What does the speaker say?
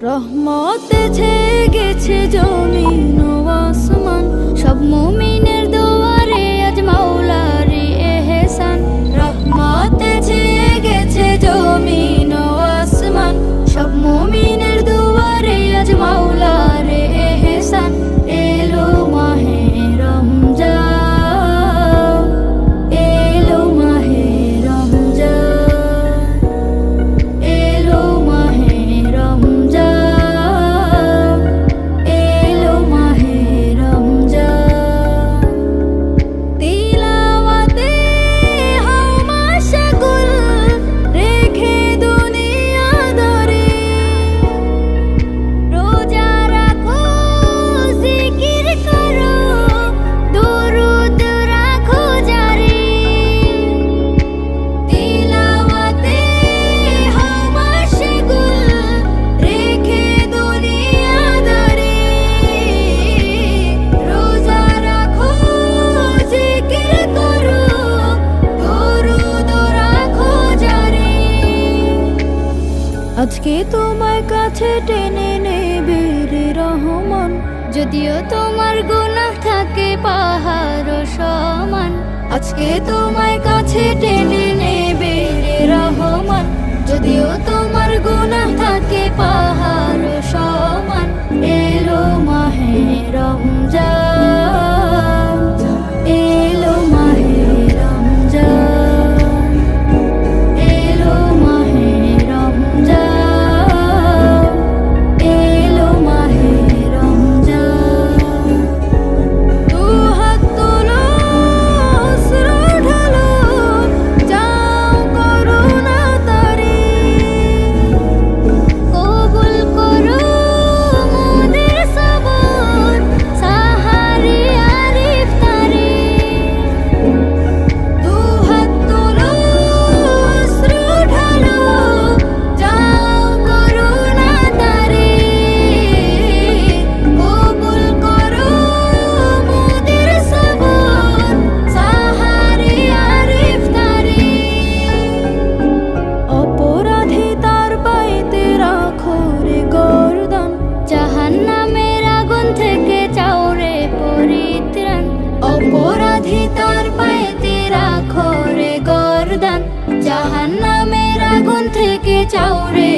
রহমতে গেছে জমিন ও আসমান সব মুমিনের আজকে তোমার কাছে টেনে নেবে রে রহমান। যদিও তোমার গুণা থাকে পাহাড় সমান। আজকে তোমার কাছে টেনে নেবে রে রহমান। যদিও তোমার অপরাধী তার পায়েতে রাখো রে গরদান। জাহান নামের আগুন থেকে চাউরে